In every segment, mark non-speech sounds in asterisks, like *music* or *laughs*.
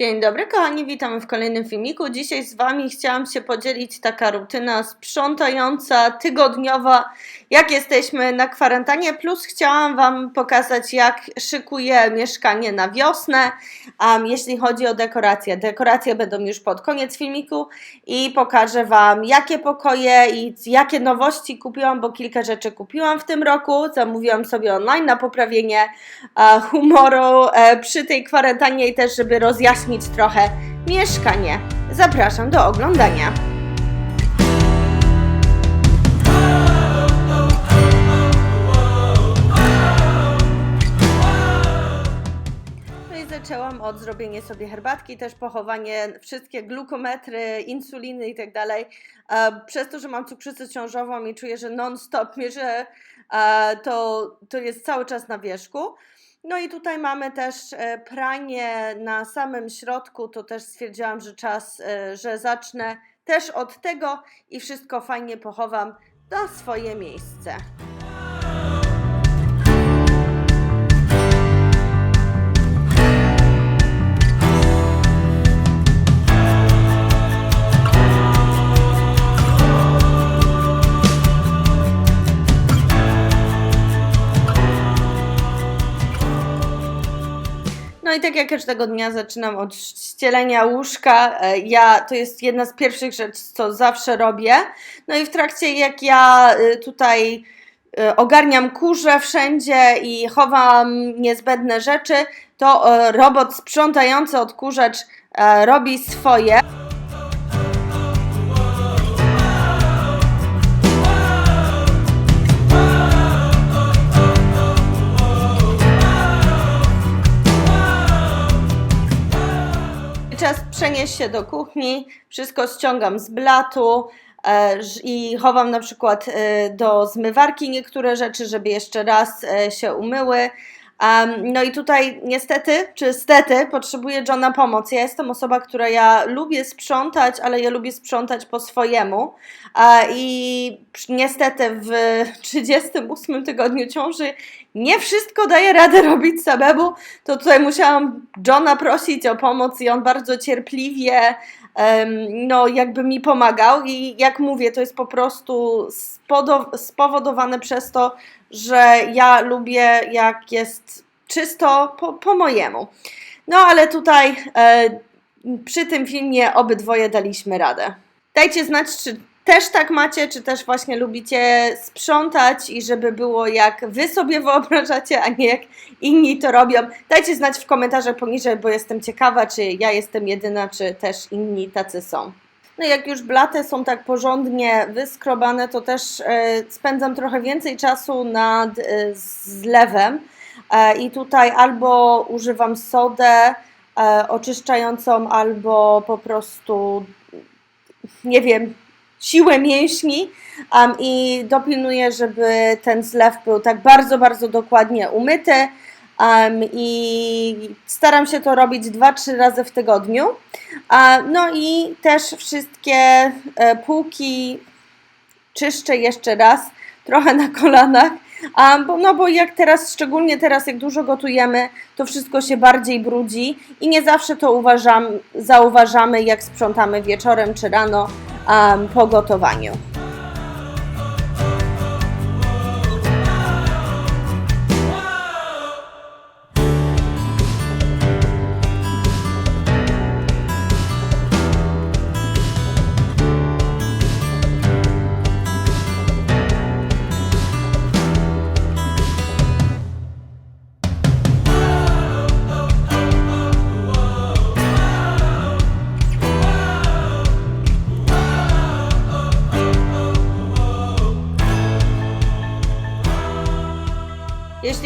Dzień dobry kochani, witamy w kolejnym filmiku. Dzisiaj z Wami chciałam się podzielić taka rutyna sprzątająca, tygodniowa, jak jesteśmy na kwarantannie, plus chciałam Wam pokazać jak szykuję mieszkanie na wiosnę, um, jeśli chodzi o dekoracje. Dekoracje będą już pod koniec filmiku i pokażę Wam jakie pokoje i jakie nowości kupiłam, bo kilka rzeczy kupiłam w tym roku, zamówiłam sobie online na poprawienie e, humoru e, przy tej kwarantannie i też żeby rozjaśnić trochę mieszkanie. Zapraszam do oglądania. No zaczęłam od zrobienia sobie herbatki, też pochowanie wszystkie glukometry, insuliny i tak dalej. E, Przez to, że mam cukrzycę ciążową i czuję, że non-stop mierzę, e, to, to jest cały czas na wierzchu. No i tutaj mamy też e, pranie na samym środku, to też stwierdziłam, że czas, e, że zacznę też od tego i wszystko fajnie pochowam na swoje miejsce. No i tak jak każdego dnia zaczynam od ścielenia łóżka. E, Ja to jest jedna z pierwszych rzeczy, co zawsze robię. No i w trakcie jak ja y, tutaj y, ogarniam kurze wszędzie i chowam niezbędne rzeczy, to e, robot sprzątający odkurzacz e, robi swoje. Przenieść się do kuchni, wszystko ściągam z blatu e, i chowam na przykład e, do zmywarki niektóre rzeczy, żeby jeszcze raz e, się umyły. Em, no i tutaj niestety, czy stety, potrzebuję Johna pomocy. Ja jestem osoba, która ja lubię sprzątać, ale ja lubię sprzątać po swojemu. E, I niestety w *laughs* 38 tygodniu ciąży nie wszystko daję radę robić samemu, to tutaj musiałam Johna prosić o pomoc i on bardzo cierpliwie no jakby mi pomagał i jak mówię, to jest po prostu spowodowane przez to, że ja lubię jak jest czysto po, po mojemu. No ale tutaj e, przy tym filmie obydwoje daliśmy radę. Dajcie znać, czy też tak macie, czy też właśnie lubicie sprzątać i żeby było jak wy sobie wyobrażacie, a nie jak inni to robią. Dajcie znać w komentarzach poniżej, bo jestem ciekawa, czy ja jestem jedyna, czy też inni tacy są. No jak już blaty są tak porządnie wyskrobane, to też e, spędzam trochę więcej czasu nad e, zlewem. E, I tutaj albo używam sodę oczyszczającą, albo po prostu nie wiem, siłę mięśni um, i dopilnuję, żeby ten zlew był tak bardzo, bardzo dokładnie umyty um, i staram się to robić 2-3 razy w tygodniu. A, no i też wszystkie e, półki czyszczę jeszcze raz, trochę na kolanach. A, bo, no bo jak teraz, szczególnie teraz jak dużo gotujemy, to wszystko się bardziej brudzi i nie zawsze to uważam, zauważamy jak sprzątamy wieczorem czy rano um, po gotowaniu.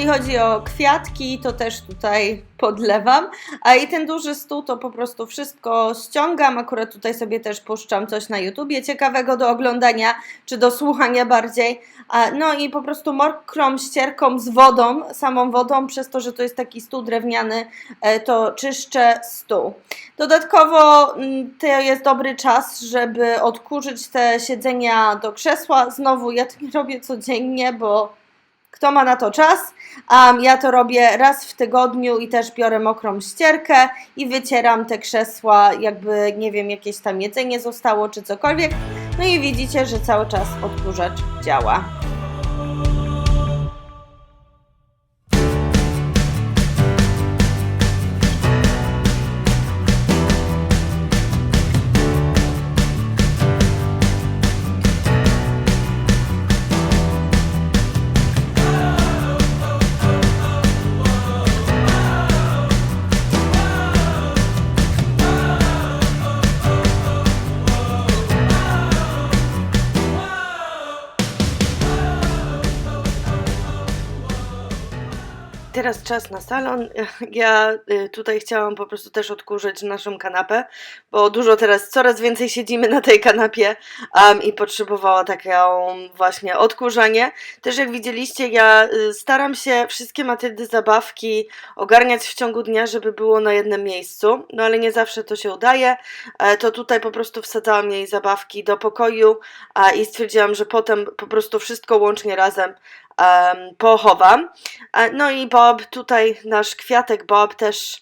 Jeśli chodzi o kwiatki, to też tutaj podlewam. A i ten duży stół to po prostu wszystko ściągam. Akurat tutaj sobie też puszczam coś na YouTubie ciekawego do oglądania, czy do słuchania bardziej. No i po prostu mokrą ścierką z wodą, samą wodą, przez to, że to jest taki stół drewniany, e, to czyszczę stół. Dodatkowo mm, to jest dobry czas, żeby odkurzyć te siedzenia do krzesła. Znowu ja to nie robię codziennie, bo kto ma na to czas. Um, ja to robię raz w tygodniu i też biorę mokrą ścierkę i wycieram te krzesła, jakby nie wiem, jakieś tam jedzenie zostało czy cokolwiek. No i widzicie, że cały czas odkurzacz działa. Teraz czas na salon. *laughs* Ja y, tutaj chciałam po prostu też odkurzyć naszą kanapę, bo dużo teraz, coraz więcej siedzimy na tej kanapie um, i potrzebowała taką właśnie odkurzanie. Też jak widzieliście, ja y, staram się wszystkie Matyldy zabawki ogarniać w ciągu dnia, żeby było na jednym miejscu, no ale nie zawsze to się udaje. E, to tutaj po prostu wsadzałam jej zabawki do pokoju i stwierdziłam, że potem po prostu wszystko łącznie razem pochowam. E, No i Bob, tutaj nasz kwiatek Bob też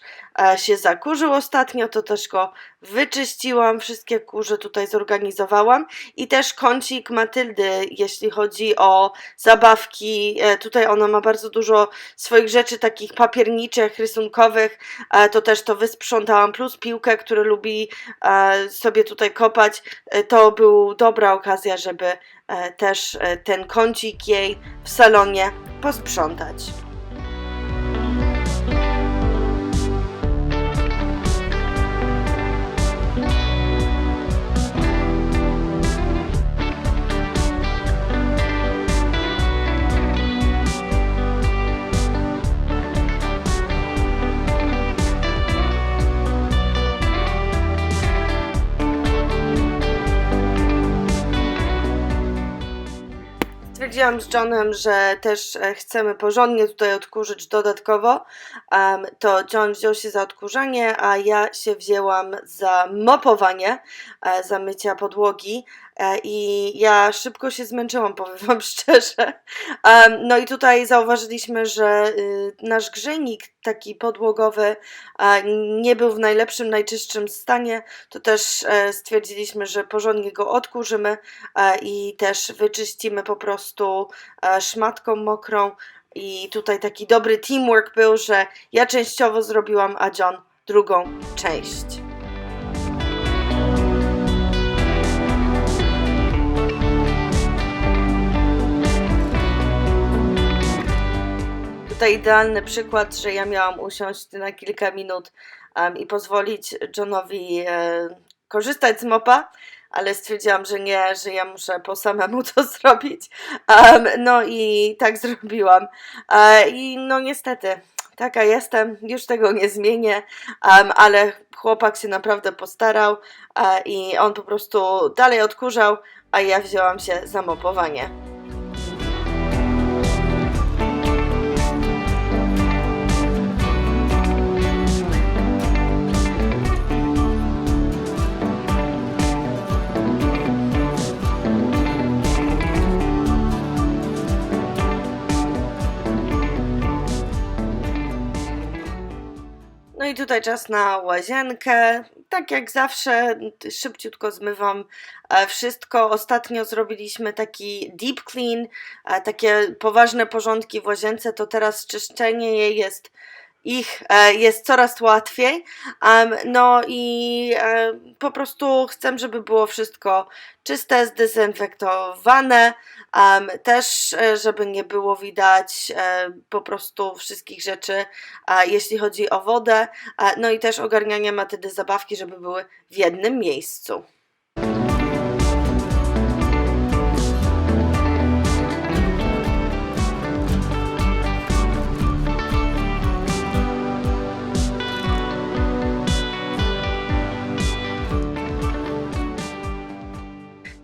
się zakurzył ostatnio, to też go wyczyściłam, wszystkie kurze tutaj zorganizowałam. I też kącik Matyldy, jeśli chodzi o zabawki, e, tutaj ona ma bardzo dużo swoich rzeczy takich papierniczych, rysunkowych, e, to też to wysprzątałam, plus piłkę, który lubi e, sobie tutaj kopać, E, to był dobra okazja, żeby e, też e, ten kącik jej w salonie posprzątać. Stwierdziłam z Johnem, że też e, chcemy porządnie tutaj odkurzyć dodatkowo. To John wziął się za odkurzanie, a ja się wzięłam za mopowanie, e, za mycia podłogi. E, I ja szybko się zmęczyłam, powiem Wam *laughs* szczerze. No i tutaj zauważyliśmy, że y, nasz grzejnik taki podłogowy nie był w najlepszym, najczystszym stanie. To też e, stwierdziliśmy, że porządnie go odkurzymy e, i też wyczyścimy po prostu e, szmatką mokrą. I tutaj taki dobry teamwork był, że ja częściowo zrobiłam, a John drugą część. Tutaj idealny przykład, że ja miałam usiąść na kilka minut em, i pozwolić Johnowi e, korzystać z mopa, ale stwierdziłam, że nie, że ja muszę po samemu to *laughs* zrobić. Em, no i tak zrobiłam. E, I no niestety, taka jestem, już tego nie zmienię, em, ale chłopak się naprawdę postarał e, i on po prostu dalej odkurzał, a ja wzięłam się za mopowanie. No i tutaj czas na łazienkę. Tak jak zawsze, szybciutko zmywam e, wszystko. Ostatnio zrobiliśmy taki deep clean, e, takie poważne porządki w łazience, to teraz czyszczenie jej jest ich e, jest coraz łatwiej. No i e, po prostu chcę, żeby było wszystko czyste, zdezynfektowane. Też, e, żeby nie było widać po prostu wszystkich rzeczy, jeśli chodzi o wodę. No i też ogarnianie matydy zabawki, żeby były w jednym miejscu.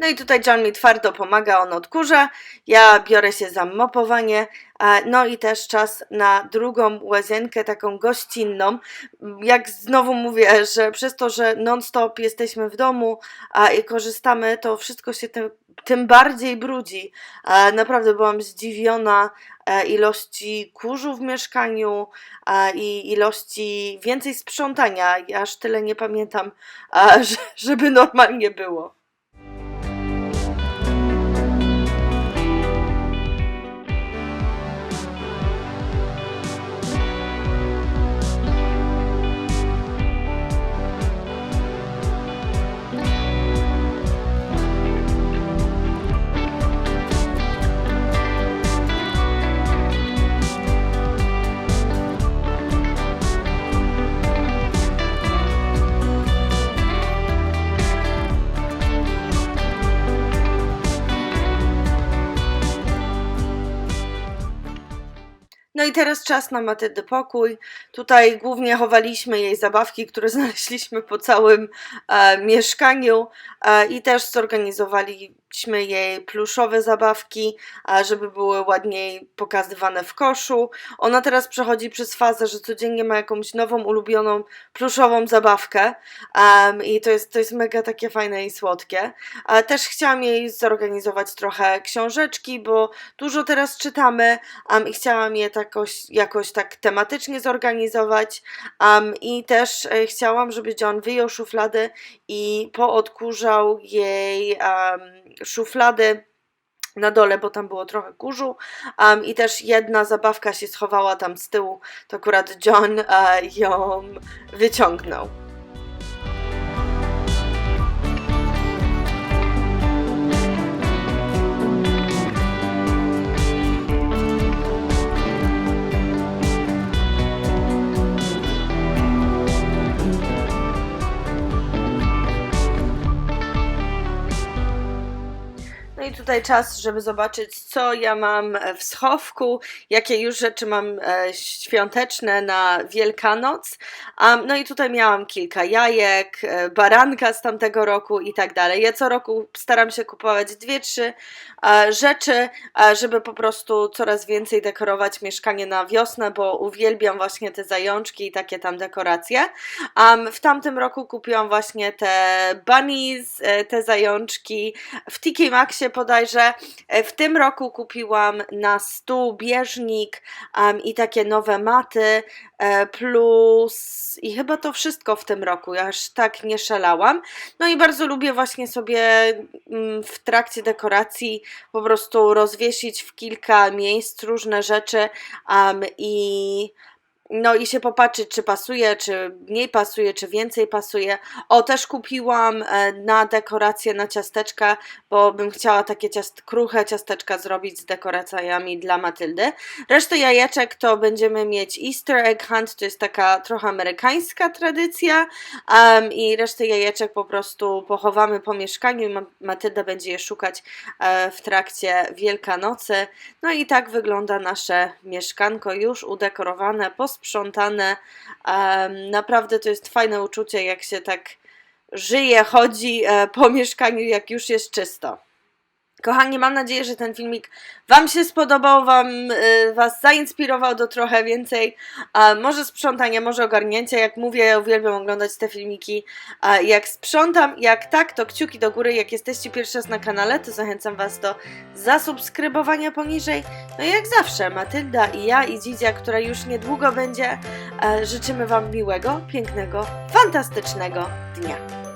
No i tutaj John mi twardo pomaga, on odkurza, ja biorę się za mopowanie, e, no i też czas na drugą łazienkę, taką gościnną. Jak znowu mówię, że przez to, że non-stop jesteśmy w domu i korzystamy, to wszystko się te, tym bardziej brudzi. E, naprawdę byłam zdziwiona e, ilości kurzu w mieszkaniu i ilości więcej sprzątania. Aż tyle nie pamiętam, *laughs* że- żeby normalnie było. I teraz czas na Matyldy pokój. Tutaj głównie chowaliśmy jej zabawki, które *laughs* znaleźliśmy po całym e, mieszkaniu e, i też zorganizowaliśmy jej pluszowe zabawki, żeby były ładniej pokazywane w koszu. Ona teraz przechodzi przez fazę, że codziennie ma jakąś nową, ulubioną pluszową zabawkę em, i to jest, to jest mega takie fajne i słodkie. E, też chciałam jej zorganizować trochę książeczki, bo dużo teraz czytamy um, i chciałam je jakoś, jakoś tak tematycznie zorganizować um, i też e, chciałam, żeby John wyjął szuflady i poodkurzał jej um, szuflady na dole, bo tam było trochę kurzu um, i też jedna zabawka się schowała tam z tyłu, to akurat John e, ją wyciągnął. Tutaj czas, żeby zobaczyć, co ja mam w schowku, jakie już rzeczy mam e, świąteczne na Wielkanoc. No i tutaj miałam kilka jajek, e, baranka z tamtego roku i tak dalej. Ja co roku staram się kupować dwie, trzy e, rzeczy, żeby po prostu coraz więcej dekorować mieszkanie na wiosnę, bo uwielbiam właśnie te zajączki i takie tam dekoracje. W tamtym roku kupiłam właśnie te bunnies, te zajączki w TK Maxie bodajże. E, W tym roku kupiłam na stół bieżnik um, i takie nowe maty e, plus i chyba to wszystko w tym roku. Ja aż tak nie szalałam. No i bardzo lubię właśnie sobie mm, w trakcie dekoracji po prostu rozwiesić w kilka miejsc różne rzeczy um, i no i się popatrzeć, czy pasuje, czy mniej pasuje, czy więcej pasuje. O, też kupiłam e, na dekoracje na ciasteczka, bo bym chciała takie ciast kruche ciasteczka zrobić z dekoracjami dla Matyldy. Resztę jajeczek to będziemy mieć Easter Egg Hunt, to jest taka trochę amerykańska tradycja um, i resztę jajeczek po prostu pochowamy po mieszkaniu i Ma- Matylda będzie je szukać e, w trakcie Wielkanocy. No i tak wygląda nasze mieszkanko, już udekorowane, posprzątane. Naprawdę to jest fajne uczucie, jak się tak żyje, chodzi e, po mieszkaniu, jak już jest czysto. Kochani, mam nadzieję, że ten filmik Wam się spodobał, Wam y, Was zainspirował do trochę więcej, a może sprzątania, może ogarnięcia. Jak mówię, ja uwielbiam oglądać te filmiki. A jak sprzątam, jak tak, to kciuki do góry. Jak jesteście pierwszy raz na kanale, to zachęcam Was do zasubskrybowania poniżej. No i jak zawsze, Matylda i ja i Dzidzia, która już niedługo będzie, e, życzymy Wam miłego, pięknego, fantastycznego dnia.